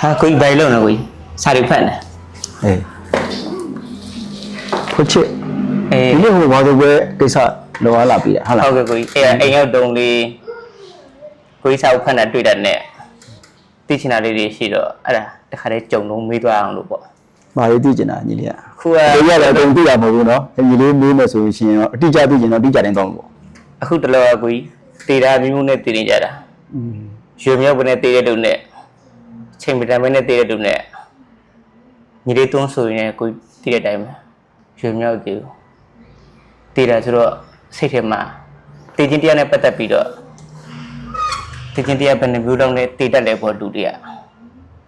ဟာကိုကြီးဘယ်လုံးလဲကိုကြီးစာတွေဖတ်နေ အေးဖွချစ် အေး ဒီနေ့ဟိုဘာလို့ပဲကိစ္စလောရလာပြီလားဟုတ်လား ဟုတ်ကဲ့ကိုကြီးအဲ့အိမ်ရောက်တုံလေးကိုကြီးစာကိုဖတ်နေတွေ့တဲ့နဲ့သိချင်တာလေးတွေရှိတော့အဲ့ဒါတခါတည်းကြုံလုံးမေးသွားအောင်လို့ပေါ့ ဘာလို့သိကျင်တာညီလေးက ခုက ဒီရက်လည်းအကုန်သိရမဟုတ်ဘူးเนาะညီလေးမေးမယ်ဆိုရှင်တော့အတိအကျသိကျင်တော့အတိအကျတိုင်းတော့ပေါ့ အခုတလောကကိုကြီးတေတာမျိုးမျိုးနဲ့တည်နေကြတာ อืม ရွှေမြောက်ဘနဲ့တည်တဲ့လူနဲ့ ချိန်ပတံဘနဲ့တည်တဲ့လူနဲ့ညီလေးတွန်းဆိုရင်ကိုကြီးတည်တဲ့အတိုင်းပဲရွှေမြောက်တည်ကိုတည်တာဆိုတော့စိတ်ထဲမှာတည်ခြင်းတရားနဲ့ပတ်သက်ပြီးတော့တည်ခြင်းတရားဘယ်နှမျိုးလောက်နဲ့တည်တတ်လဲပေါ့လူတွေက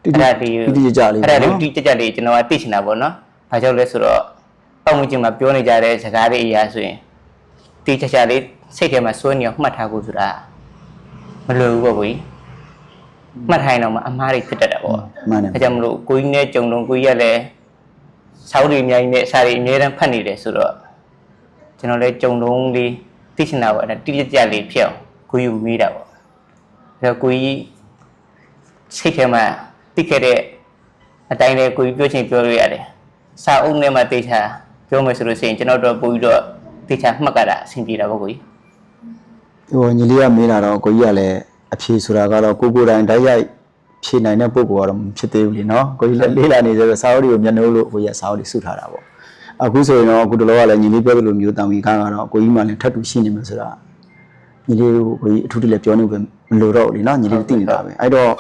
တိတိတိတိကျကျလေးအဲ့ဒါလေးတိတိကျကျလေးကျွန်တော်ကသိချင်တာပေါ့နော်။ဘာကြောင့်လဲဆိုတော့ပတ်ဝန်းကျင်မှာပြောနေကြတဲ့စကားတွေအရာဆိုရင်တိကျကျလေးစိတ်ထဲမှာစွဲနေအောင်မှတ်ထားဖို့ဆိုတာမလွယ်ဘူးပေါ့ကိုကြီး။ မှတ်ထားရင်တော့မှအမှားတွေဖြစ်တတ်တာပေါ့မှန်တယ်။အဲကြောင့်မလို့ကိုကြီးနဲ့ကြုံတော့ကိုကြီးကလည်းစာအုပ်တွေအများကြီးနဲ့စာတွေအများတန်းဖတ်နေတယ်ဆိုတော့ကျွန်တော်လည်းကြုံတော့လေးသိချင်တာပေါ့အဲ့ဒါတိကျကျလေးဖြစ်အောင်ကိုကြီးကိုမေးတာပေါ့။အဲတော့ကိုကြီးစိတ်ထဲမှာသိခဲ့တဲ့အတိုင်းလေးကိုကြီးပြောချင်ပြောလို့ရတယ်။စာအုပ်နဲ့မှတေချာပြောမယ်ဆိုလို့ရှိရင်ကျွန်တော်တို့ပို့ပြီးတော့တေချာမှတ်ကြတာအဆင်ပြေတာပေါ့ကိုကြီးဟိုညီလေးကမေးလာတော့ကိုကြီးကလည်း အဖြေဆိုတာကတော့ကိုကိုယ်တိုင်တိုက်ရိုက်ဖြေနိုင်တဲ့ပုံကတော့မဖြစ်သေးဘူးလीเนาะကိုကြီးလည်းလေးလာနေဆိုတော့စာအုပ်တွေကိုမျက်နှိုးလို့ကိုကြီးကစာအုပ်တွေစုထားတာပေါ့အခုဆိုရင်တော့အခုတလောကလည်းညီလေးပြောသလိုမျိုးတောင်ကြီးကားကတော့ကိုကြီးမှလည်းထပ်တူရှိနေမှာဆိုတာညီလေးကိုကိုကြီးအထူးတလည်းပြောနေပဲမလိုတော့ဘူးလीเนาะညီလေးသိနေတာပဲအဲ့တော့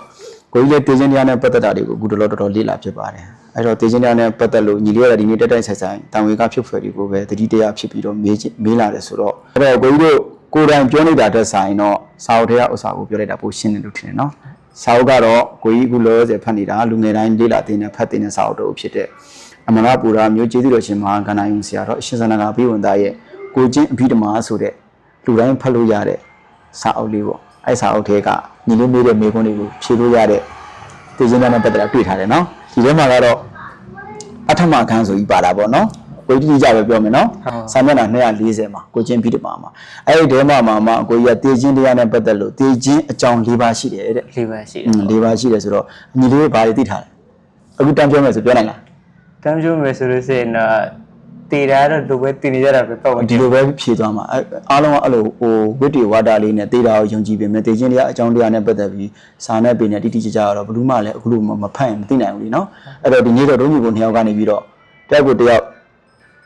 ကိုကြီးလည်းတေချင်းတရားနဲ့ပတ်သက်တာတွေကိုအခုတလောတော်တော်လေးလာဖြစ်ပါတယ်အဲ့တော့တေချင်းတရားနဲ့ပတ်သက်လို့ညီလေးကဒီနေ့တက်တိုက်ဆိုင်ဆိုင်တောင်ဝေကဖြစ်ဖွယ်တွေကိုပဲတတိတရားဖြစ်ပြီးတော့မေးချင်မေးလာတယ်ဆိုတော့အဲ့တော့ကိုကြီးတို့ကိုယ်တိုင်ပြောနေတာတက်ဆိုင်တော့ စာအုပ်ထဲကဥစ္စာကိုပြောလိုက်တာပိုရှင်းတယ်လို့ထင်တယ်နော်စာအုပ်ကတော့ကိုကြီးအခုလောလောဆယ်ဖတ်နေတာလူငယ်တိုင်းလေးလာတင်နေဖတ်တင်တဲ့စာအုပ်တို့ဖြစ်တဲ့အမရပူရာမျိုးကျေးဇူးတော်ရှင်မဟာကန္နာယုံဆရာတော်အရှင်သန္တာကဘိဝန္တာရဲ့ကိုချင်းအဘိဓမ္မာဆိုတဲ့လူတိုင်းဖတ်လို့ရတဲ့စာအုပ်လေးပေါ့အဲ့စာအုပ်ထဲကညီလေးမေးတဲ့မေးခွန်းတွေကိုဖြေလို့ရတဲ့တည်ခြင်းနဲ့ပတ်သက်တာတွေ့ထားတယ်နော်ဒီထဲမှာကတော့အထမခန်းဆိုပြီးပါတာပေါ့နော် ကိုကြီးတိကျပဲပြောမယ်နော်။စာမျက်နှာ240မှာကိုချင်းပြီးတပါမှာအဲ့ဒီထဲမှာမှာမှာကိုကြီးကတေချင်းတရားနဲ့ပတ်သက်လို့တေချင်းအကြောင်း၄ပါးရှိတယ်တဲ့။၄ပါးရှိတယ်။၄ပါးရှိတယ်ဆိုတော့အညီလေးဘာတွေသိထားလဲ။အခုတမ်းပြောမယ်ဆိုပြောနိုင်လား။တမ်းပြောမယ်ဆိုလို့ရှိရင်တော့တည်တာတော့လိုပဲတည်နေကြတာပဲပေါ့ဒီလိုပဲဖြေသွားမှာအားလုံးကအဲ့လိုဟိုဝိတ္တဝါဒလေးနဲ့တည်တာကိုယုံကြည်ပေမဲ့တည်ခြင်းတရားအကြောင်းတရားနဲ့ပတ်သက်ပြီးစာနဲ့ပေနဲ့တိတိကျကျတော့ဘလူးမလည်းအခုလိုမဖတ်ရင်မသိနိုင်ဘူးလीနော်အဲ့တော့ဒီနေ့တော့တို့ညီကိုနှစ်ယောက်ကနေပြီးတော့တယောက်ကိုတယောက်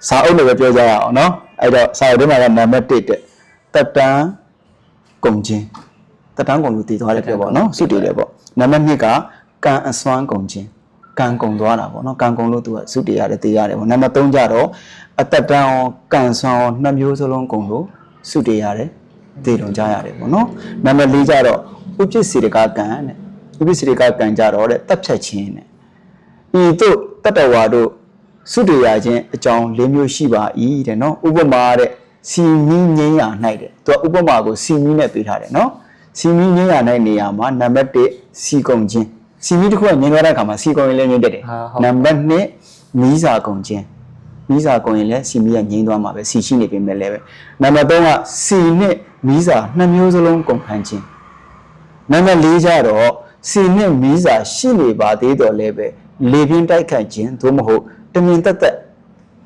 စာအုပ်တွေပဲပြောကြရအောင်နော်အဲ့တော့စာအုပ်ထဲမှာကနံပါတ်1တက်တက်တန်းကုန်ခြင်းတက်တန်းကုန်လူတည်သွားတယ်ပြောပေါ့နော်စွတ်တည်တယ်ပေါ့နံပါတ်2ကကံအစွမ်းကုန်ခြင်းကံကုန်သွားတာပေါ့နော်ကံကုန်လို့သူကစွတ်တည်ရတယ်တည်ရတယ်ပေါ့နံပါတ်3ကြတော့အတက်တန်းရောကံစွမ်းရောနှစ်မျိုးစလုံးကုန်လို့စွတ်တည်ရတယ်တည်လုံးကြရတယ်ပေါ့နော်နံပါတ်4ကြတော့ဥပ္ပစ္စေတကကံတဲ့ဥပ္ပစ္စေတကကံကြတော့တဲ့တက်ဖြတ်ခြင်းတဲ့ဤတို့တတ္တဝါတို့ စုတရာခြင်းအကြောင်း၄မျိုးရှိပါ၏တဲ့နော်ဥပမာတဲ့စီမီငင်းရ၌တဲ့သူကဥပမာကိုစီမီနဲ့ပေးထားတယ်နော်စီမီငင်းရ၌နေရာမှာနံပါတ်1စီကုံခြင်းစီမီတစ်ခုကငင်းသွားတဲ့အခါမှာစီကုံရင်လည်းငင်းတတ်တယ်နံပါတ်2မီးစာကုံခြင်းမီးစာကုံရင်လည်းစီမီကငင်းသွားမှာပဲစီရှိနေပြီမဲ့လည်းပဲနံပါတ်3ကစီနဲ့မီးစာနှစ်မျိုးစလုံးကုံဖန်ခြင်းနံပါတ်၄ကျတော့စီနဲ့မီးစာရှိနေပါသေးတော့လည်းပဲလေပြင်းတိုက်ခိုက်ခြင်းသို့မဟုတ် တမင်တက်တက်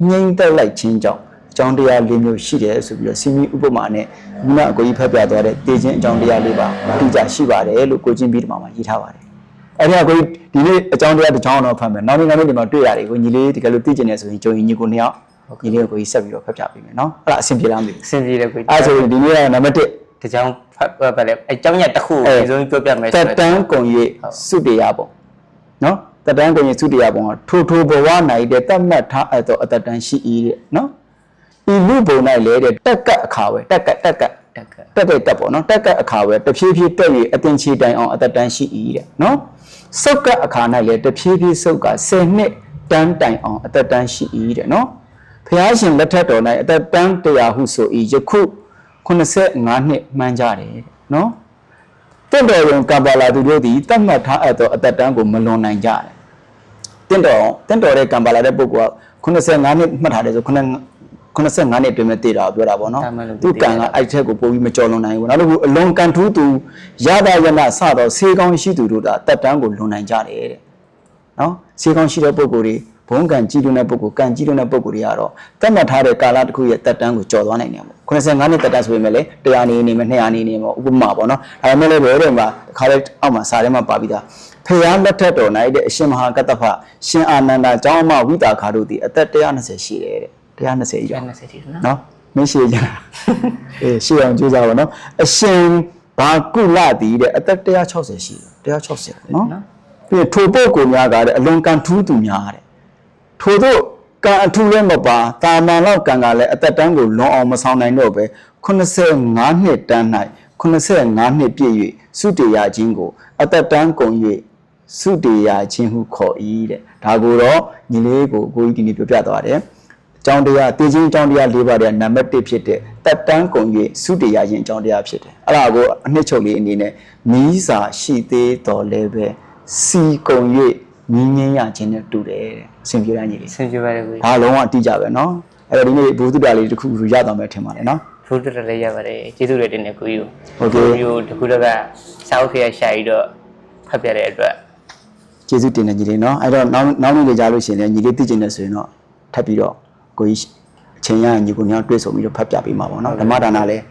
ငိမ့်တက်လိုက်ခြင်းကြောင့်အကြောင်းတရား၄မျိုးရှိတယ်ဆိုပြီးတော့စီမီဥပမာနဲ့ခုနအကိုကြီးဖတ်ပြသွားတဲ့တည်ခြင်းအကြောင်းတရားလေးပါအတိအကျရှိပါတယ်လို့ကိုချင်းပြီးဒီမှာမှာရေးထားပါတယ်အဲ့ဒီအကိုကြီးဒီနေ့အကြောင်းတရားတစ်ချောင်းတော့ဖတ်မယ်နောက်နေ့နောက်နေ့ဒီမှာတွေ့ရတယ်ကိုညီလေးဒီကလေးသိကျင်နေဆိုရင်ဂျုံညီကိုနှစ်ယောက်ညီလေးကိုကိုကြီးဆက်ပြီးတော့ဖတ်ပြပေးမယ်နော်အဲ့ဒါအဆင်ပြေလားမသိဘူးအဆင်ပြေတယ်ကိုအဲ့ဒါဆိုရင်ဒီနေ့ကနံပါတ်1ဒီကြောင်ဖတ်ပါလေအကြောင်းရတစ်ခုကိုအဆုံးပြောပြမယ်တဆိုတန်းကုံရိပ်စုတရားပုံနော် တတန်းကုံရိပ်စုတရားပုံကထိုထိုဘဝ၌တဲ့တတ်မှတ်ထားအပ်သောအတတန်းရှိ၏တဲ့နော်ဤလူပုံ၌လေတဲ့တက်ကတ်အခါပဲတက်ကတ်တက်ကတ်တက်ကတက်တဲ့တက်ပေါ့နော်တက်ကတ်အခါပဲတဖြည်းဖြည်းတက်၍အတင်ချီတိုင်အောင်အတတန်းရှိ၏တဲ့နော်စုတ်ကတ်အခါ၌လေတဖြည်းဖြည်းစုတ်က10နှစ်တန်းတိုင်အောင်အတတန်းရှိ၏တဲ့နော်ဖျားရှင်လက်ထက်တော်၌အတတန်းတရားဟုဆို၏ယခု85နှစ်မှန်းကြတယ်တဲ့နော်တင့်တော်ရုံကမ္ဘာလာသူတို့သည်တတ်မှတ်ထားအပ်သောအသက်တမ်းကိုမလွန်နိုင်ကြတယ်။ တင့်တော်တင့်တော်တဲ့ကမ္ဘာလာတဲ့ပုဂ္ဂိုလ်က85နှစ်မှတ်ထားတယ်ဆို9 85နှစ်အတွင်းမှာတည်တာကိုပြောတာပေါ့နော်။သူကံကအဲ့ထက်ကိုပိုပြီးမကြော်လွန်နိုင်ဘူး။နောက်တစ်ခုအလွန်ကံထူးသူရတာယနာစတော့ဆေးကောင်းရှိသူတို့ဒါတက်တန်းကိုလွန်နိုင်ကြတယ်တဲ့နော်စေကောင်းရှိတဲ့ပုံကိုယ်တွေ ဘုံကံကြီးတွန်းတဲ့ပုံကိုယ်ကံကြီးတွန်းတဲ့ပုံကိုယ်တွေကတော့တတ်မှတ်ထားတဲ့ကာလတစ်ခုရဲ့တက်တန်းကိုကျော်သွားနိုင်တယ်ပေါ့85နှစ်တက်တန်းဆိုပေမဲ့လေ100နေနေမယ်200နေနေမယ်ဥပမာပေါ့နော်ဒါပေမဲ့လည်းဘယ်တော့မှခါလေးအောက်မှာစာထဲမှာပါပြီးသားဖျားလက်ထက်တော်နိုင်တဲ့အရှင်မဟာကတ္တဖရှင်အာနန္ဒာကျောင်းအမဝိတာခါတို့ဒီအသက်120ရှိတယ်တဲ့120ကျော်20တိနော်နော်မင်းရှိကြတာအေးရှိအောင်ကြိုးစားပါနော်အရှင်ဘာကုလတီတဲ့အသက်160ရှိတယ်160နော်ပြီးထိုပုဂ္ဂိုလ်များကတဲ့အလွန်ကံထူးသူများတဲ့ ထို့သောကံအထူးလည်းမပါတာမန်လောက်ကံကလည်းအသက်တန်းကိုလွန်အောင်မဆောင်နိုင်တော့ပဲ85နှစ်တန်း၌85နှစ်ပြည့်၍စုတေရခြင်းကို အသက်တန်းကုန်၍စုတေရခြင်းဟုခေါ်၏တဲ့ဒါကိုတော့ညီလေးကိုကိုကြီးဒီနေ့ပြောပြသွားတယ်အကြောင်းတရားတည်ခြင်းအကြောင်းတရား၄ပါးတဲ့နံပါတ်1ဖြစ်တဲ့တက်တန်းကုန်၍စုတရားရင်အကြောင်းတရားဖြစ်တယ်အဲ့ဒါကိုအနှစ်ချုပ်လေးအနေနဲ့မီးစာရှိသေးတော်လည်းပဲစီကုန်၍ ငင်းငင်းရခြင်းနဲ့တူတယ်တဲ့အစဉ်ပြေတိုင်းကြီးလေး ဆင်ပြပါတယ်ကိုကြီး ဒါလုံးဝအတိအကျပဲเนาะအဲ့တော့ဒီနေ့ဘုသူတ္တလေးတစ်ခုခုရသွားမယ်ထင်ပါတယ်เนาะ ဖူးတရလည်းရပါတယ်ကျေးဇူးတွေတင်နေကိုကြီး ဟုတ်ကဲ့ ကိုကြီးတခုတော့ကစောက်ခေရှာပြီးတော့ဖတ်ပြတဲ့အတွက် ကျေးဇူးတင်တယ်ညီလေးเนาะအဲ့တော့နောက်နောက်နေ့လေးကြားလို့ရှိရင်လည်းညီလေးသိကျင်နေဆိုရင်တော့ထပ်ပြီးတော့ကိုကြီးအချိန်ရရင်ညီကိုညောင်းတွေ့ဆုံပြီးတော့ဖတ်ပြပေးမှာပေါ့เนาะဓမ္မဒါနလည်း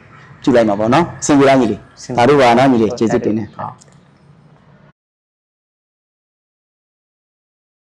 ပြုလိုက်မှာပေါ့เนาะစင်ကြရညီလေးဒါတို့ပါနော်ညီလေးကျေးဇူးတင်တယ် ဟုတ်